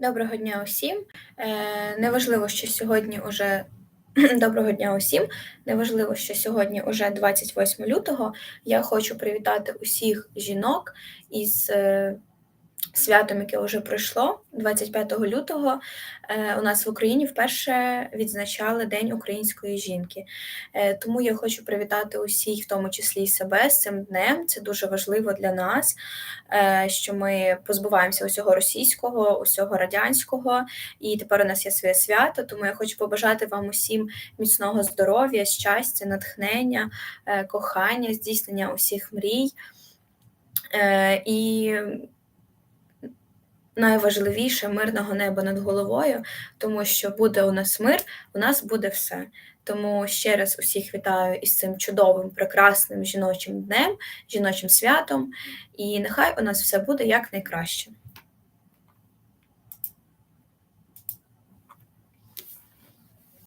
Доброго дня усім. Е, неважливо, що сьогодні уже доброго дня усім. Неважливо, що сьогодні уже 28 лютого. Я хочу привітати усіх жінок із е, святом, яке вже пройшло 25 лютого. Е, у нас в Україні вперше відзначали День української жінки. Е, тому я хочу привітати усіх, в тому числі і себе, з цим днем. Це дуже важливо для нас, е, що ми позбуваємося усього російського, усього радянського, і тепер у нас є своє свято. Тому я хочу побажати вам усім міцного здоров'я, щастя, натхнення, кохання, здійснення усіх мрій. І найважливіше мирного неба над головою, тому що буде у нас мир, у нас буде все. Тому ще раз усіх вітаю із цим чудовим, прекрасним жіночим днем, жіночим святом, і нехай у нас все буде як найкраще.